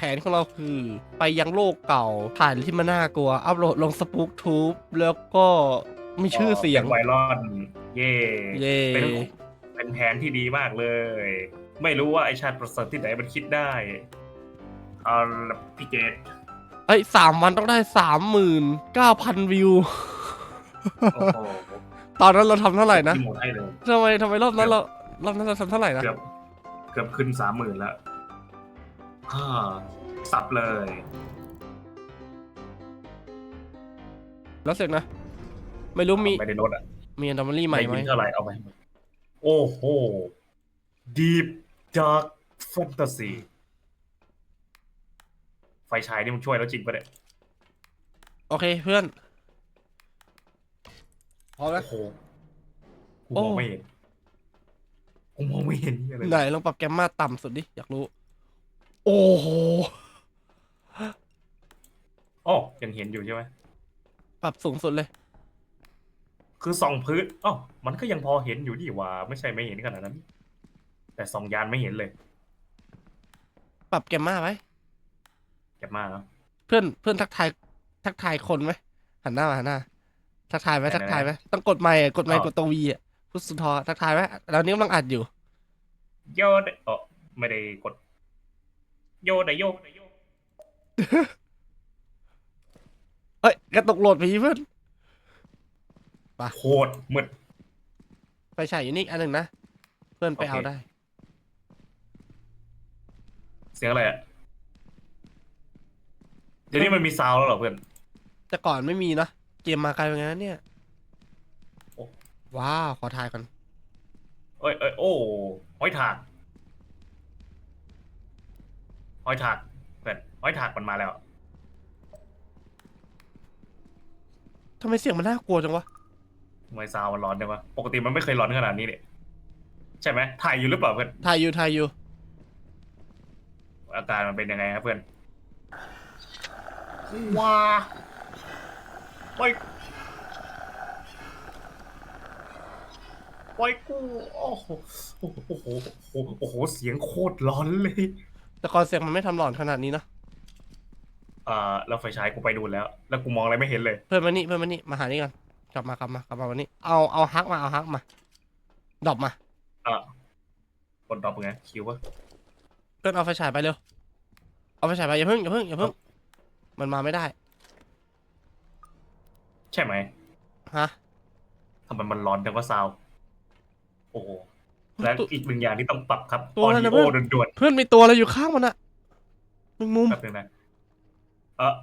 ผนของเราคือไปยังโลกเก่าถ่ายที่มันน่ากลัว อัพโหลดลงสปุกทูบแล้วก็มีชื่อเสียงป็นไวรอนเย่เย่ เป็นเป็นแผนที่ดีมากเลย ไม่รู้ว่าไอชาติประเสริฐที่ไหนมันคิดได้เอาละพี่เกตเอ้ยสามวันต้องได้สามหมื่นเก้าพันวิว โอ้โหตอนนั้นเราทำเท่าไหร่นะที่หมดให้เลยทำไมทำไมรอบนั้นเรารอบนั้นเราทำเท่าไหร่นะ เกือบเกือบขึ้นสามหมื่นแล้ว ฮ่าสับเลย แล้วเสร็จนะ ไม่รู้มีไม่ได้ลดอะมีอันดอมอรี่ใหม่ไหม ด้ยินเท่าไหร่เอาไปโอ้โห Deep Dark Fantasy ไฟฉายนี่มันช่วยแล้วจริงปะเนี่ยโอเคเพื่อน พร้อมแล้ว โอ้โหกูมองโอ้ไม่เห็นกูมองไม่เห็นอะไรไหนลองปรับแกมมาต่ำสุดดิ อยากรู้ โอ้โหอ๋อยังเห็นอยู่ใช่ไหมปรับสูงสุดเลย คือส่องพื้นอ๋อมันก็ยังพอเห็นอยู่ดีว่า ไม่ใช่ไม่เห็นขนาดนั้น แต่ส่องยานไม่เห็นเลยปรับแกมมาไว้เก็บมากเนาะเพื่อนเพื่อนทักทายทักทายคนไหมหันหน้ามาหันหน้า ทักทายไหมไหนๆทักทายไหมต้องกดไมค์อะกดไมค์อ๋อกดตัววีอะพุทธสุนทรทักทายไหมเรานี้กำลังอัดอยู่โยนเออไม่ได้กด โยนได้โยนได้โยนเอ้ยกระตกโหลดไปเพื่อนโคตรมืด ไฟฉายอยู่นี่อีกอันหนึ่งนะ เพื่อนไปโอเค เอาได้ เสียงอะไรอะ เดี๋ยวนี้มันมีซาวด์แล้วเหรอเพื่อน แต่ก่อนไม่มีนะเกมมาไกลเป็นไงนะเนี่ยโอ้ ว้าว ขอทายก่อน เอ้ยเอ้ยโอ้ห้อยถากห้ อยถากเพื่อนห้อยถากมันมาแล้ว ทำไมเสียงมันน่ากลัวจังวะ ทำไมซาวด์มันร้อนได้วะ ปกติมันไม่เคยร้อนขนาดนี้เนี่ยใช่ไหมถ่ายอยู่หรือเปล่าเพื่อนทายอยู่ทายอยู่ อาการมันเป็นยังไงครับเพื่อน ว้าไปไปกูโอ้โหโอ้โหโอ้โห โอ้โห โอ้โห เสียงโคตรร้อนเลย แต่ก่อนเสียงมันไม่ทำหลอนขนาดนี้นะ อ่าแล้วไฟฉายกูไปดูแล้ว แล้วกูมองอะไรไม่เห็นเลย เพื่อนมานี่เพื่อนมานี่มาหานี่กันกลับมากลับมากลับมาวันนี้ เอาเอาฮักมาเอาฮักมาดรอปมาอะกดดรอปไงคิววะเพื่อนเอาไฟฉายไปเร็วเอาไฟฉายไปอย่าเพิ่งอย่าเพิ่งอย่าเพิ่งมันมาไม่ได้ ใช่ไหมฮะทำไมมันร้อนจังว่าซาวด์โอ้โห และอีกหนึ่งอย่างที่ต้องปรับครับตัวอออะไรดินะ โอเพื่อนด่วนเพื่อนมีตัวอะไรอยู่ข้างมันอะมึงมุมๆแป๊บนึงนะเออ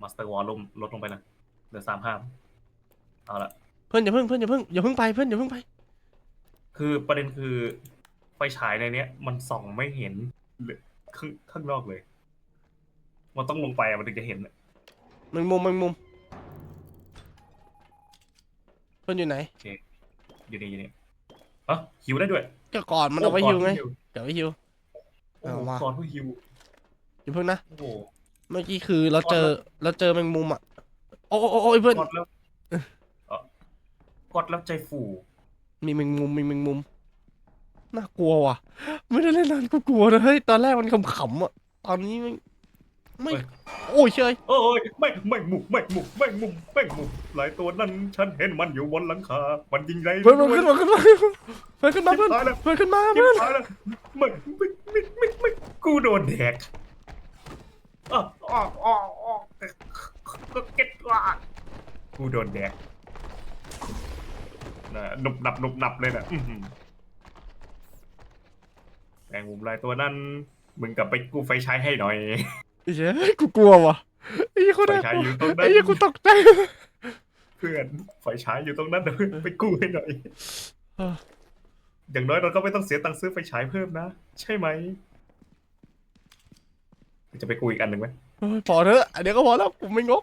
มาสเตอร์วอลลุ่มลดลงไปนะเหลือสามห้าเอาละเพื่อนอย่าเพิ่งเพื่อนอย่าเพิ่งอย่าเพิ่งไปเพื่อนอย่าเพิ่งไป คือประเด็นคือไฟฉายในเนี้ย มันส่องไม่เห็นเลยข้างข้างนอกเลย มันต้องลงไปอะมันถึงจะเห็นอะมึงมุมมึงมุม เพื่อนอยู่ไหนอยู่นี่อยู่นี่ อะหิวได้ด้วยก็ก่อนมันเอาไว้ฮิวไง เดี๋ยวไว้ฮิว โอ้โหเอาว่ะ ก่อนเพื่อฮิวอย่าเพิ่งนะ โอ้โห เมื่อกี้คือเราเจอเราเจอแมงมุมอะโอ้โอ้โอ้โอ้ยเพื่อน กดแล้วเอ่อกดแล้วใจฟูมีแมงมุมมีแมงมุม น่ากลัวว่ะ ไม่ได้เล่นนานก็กลัวนะเฮ้ยตอนแรกมันขำๆอะ ตอนนี้ไม่ ไม่โอ้ยเชยเอ้ยไม่ไม่หมุกไม่หมุกไม่หมุกไม่หมุกหลายตัวนั้นฉันเห็นมันอยู่บนหลังคา มันยิงไรเพื่อนเพื่อนขึ้นมาขึ้นมาเพื่อนขึ้นมาเพื่อนตายแล้วเพื่อนขึ้นมาเก็บเพื่อนตายแล้วไม่ไม่ไม่ไม่ไม่กูโดนแดกอะอะอะอะก็เก็ตว่ากูโดนแดกนะหนุบหนับหนุบหนับเลยนะอื้อหือแมงมุมลายตัวนั้นมึงกลับไปกูไฟใช้ให้หน่อยไอ้ เฮ้ยกูกลัวว่ะไอ้ยี่คนไฟน่าฉายกอลัวยู่ตรงนั้ไอ้นยี่กูตกใจเพื่อนไฟฉายอยู่ตรงนั้นนะเพื่อนไปกู้ให้หน่อย เอออย่างน้อยเราก็ไม่ต้องเสียตังค์ซื้อไฟฉายเพิ่มนะ ใช่ไหม จะไปกู้อีกอันหนึ่งไหมเฮ้ยพอเถอะอันเดี๋ยวก็พอแล้วกูไม่งก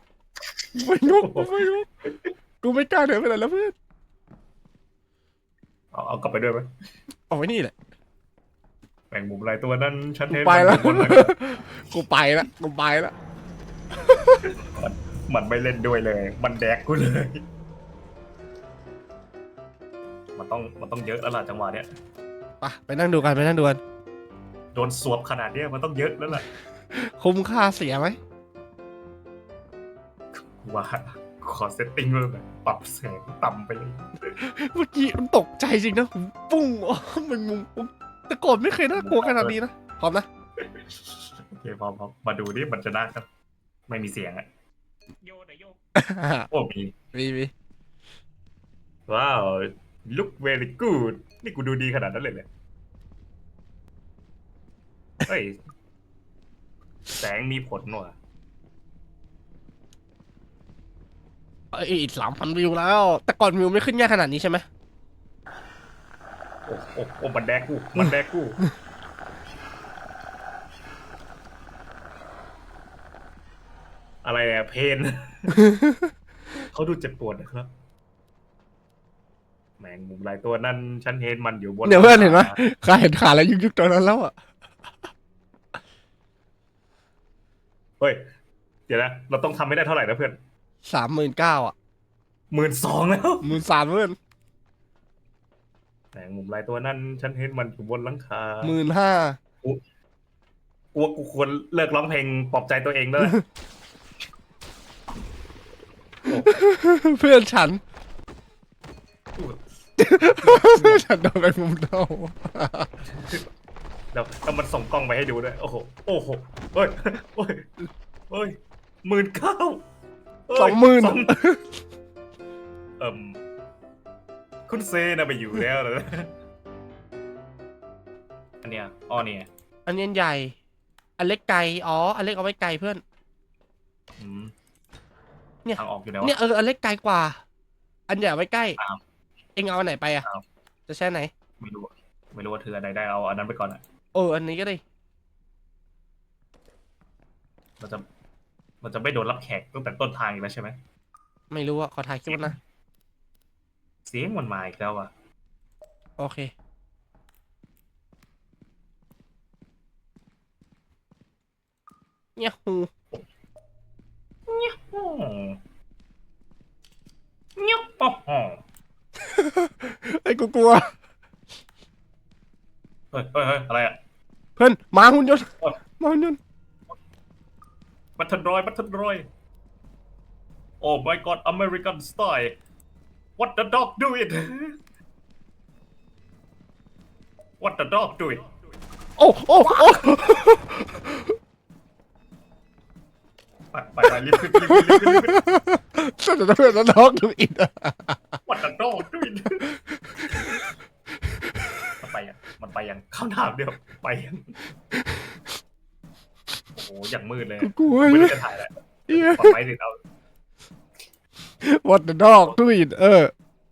กูไม่งกกูไม่งกกูไม่กล้าเดินไปไหนแล้วเพื่อนเอาเอากลับไปด้วยไหมเอาไว้นี่แหละแบ่ งมุมลายตัวนั้นฉันกูเห็นไปแล้ว มันอยู่บนหลังกูไปละกูไปละมันไม่เล่นด้วยเลย มันแดกกูเลย มันต้องมันต้องเยอะแล้วล่ะจังหวะเนี้ยไปไปนั่งดูกันไปนั่งดูกันโดนสวบขนาดเนี้ยมันต้องเยอะแล้วล่ะคุ้มค่าเสียไหมว่าขอเซตติ้งเลยแบบปรับแสงต่ำไปเลย เมื่อกี้มันตกใจจริงนะผมปุ้งอ๋อมันมุมผม แต่ก่อนไม่เคยน่ากลัวขนาดนี้นะพร้อมนะโอเคพอพอมาดูนี่มันจะน่าครับไม่มีเสียงอะโยนโยโอ้มีมีมีว้าว look very good นี่กูดูดีขนาดนั้นเลยเลยเฮ้ย แสงมีผลว่ะเอ้ยสามพันวิวแล้ว แต่ก่อนวิวไม่ขึ้นง่ายขนาดนี้ใช่ไหม โอ้โอ้โอ้มันแดกกูมันแดกกูอะไรอะเพน เขาดูเจ็บปวดนะครับ แมงมุมหลายตัวนั่นฉันเห็นมันอยู่บนเดี๋ยวเพื่อนเห็นไหมข้าเห็นขาแล้วยุกยุกๆตอนนั้นแล้วอะเฮ้ย เดี๋ยวนะเราต้องทำไม่ได้เท่าไหร่นะเพื่อนสามหมื่นเก้าอะหมื่นสองแล้วหมื่นสามเพื่อน แมงมุมหลายตัวนั่นฉันเห็นมันอยู่บนหลังคาหมื่นห้ากูว่ากูควรเลิกร้องเพลงปลอบใจตัวเองแล้วเพื่อนฉันเพื่อนฉันโดนไปมุมเดาแล้วแล้วมันส่งกล้องไปให้ดูด้วย โอ้โห โอ้โหเฮ้ยเฮ้ยเฮ้ยหมื่นเก้าสองหมื่นเอิ่ม คุณเซนะไปอยู่แล้วเลยอันเนี้ยอ๋อเนี่ยอันนี้อันใหญ่ อันเล็กไกล อ๋อ อันเล็กเอาไว้ไกลเพื่อน อืมเนี่ย ทางออกอยู่แล้ว เนี่ยเออ อันเล็กไกลกว่า อันใหญ่เอาไว้ใกล้อ้าวเอ็งเอาอันไหนไปอะอ้าวจะแช่ไหน ไม่รู้ไม่รู้ว่าเธออะไรได้เอาอันนั้นไปก่อนอะ เออ อันนี้ก็ได้มันจะมันจะไม่โดนรับแขกตั้งแต่ต้นทางอีกแล้วใช่ไหมไม่รู้อะขอถ่ายคลิปก่อนนะ เสียงมันมาอีกแล้วอะ โอเค เนี่ยหูอืมเงี้ยโอ้โหไอ้ยกูกลัว เฮ้ยเฮ้ยเฮ้ยอะไรอะ เพื่อนหมาหุ่นยนต์โอ๊ย หมาหุ่นยนต์บัตเทิลรอยบัตเทิลรอย โอ้ my god American style what the dog do it what the dog do it โอ้โอ้โอ้ไปไปไปรีบขึ้นรีบขึ้นรีบขึ้นรีบขึ้นสนุกเพื่อนแล้วน้องดูอินอะ what the dog do it มันไปยังมันไปยังคำถามเดียวไปยังโอ้โหอย่างมืดเลยกูกลัว ไม่เลรู้ยจะถ่ายอะไร เหี้ย ปลอดภัยสิเอา What the dog doing เออ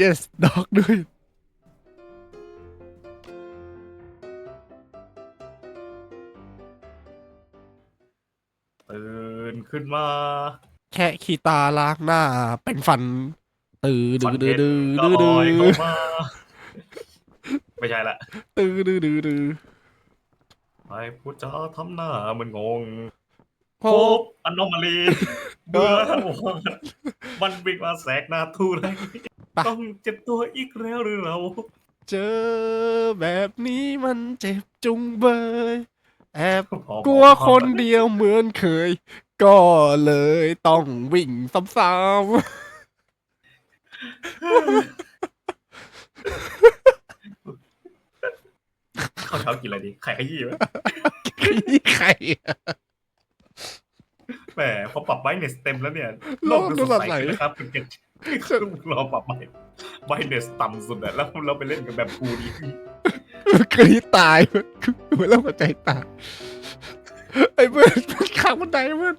yes dog doing ตื่นขึ้นมา แค่ขีตาล้างหน้า เป็นฟัน ตื่นดื้อดื้อดื้อก็ดื้อลดื้อยอเข้ามาไม่ใช่ละตื้อดื้อดื้อดื้อไอ้ผู้จ้าทำหน้ามันงงพพบบอันนอมาลีเบื่อ มันวิ่งมาแสกหน้าทูไรต้องเจ็บตัวอีกแล้วหรือเรา เจอแบบนี้มันเจ็บจุงเบยแอบพอกลัวคนเดียวเหมือนเคย ก็เลยต้องวิ่งซ้ำข้าวเช้ากินอะไรดีไข่ขยี้ไหมๆนี่ใครอะ แหมพอปรับไบเนสเต็มแล้วเนี่ยโลกดูสดใสขึ้นนะครับคุณเกศรอปรับไบไบเนสต่ำสุดอะแล้วเราไปเล่นกับแบบกูดีกรีดตายเพื่อนเหมือนแล้วหัวใจตายไอ้เพื่อนมันข้างบันไดเพื่อน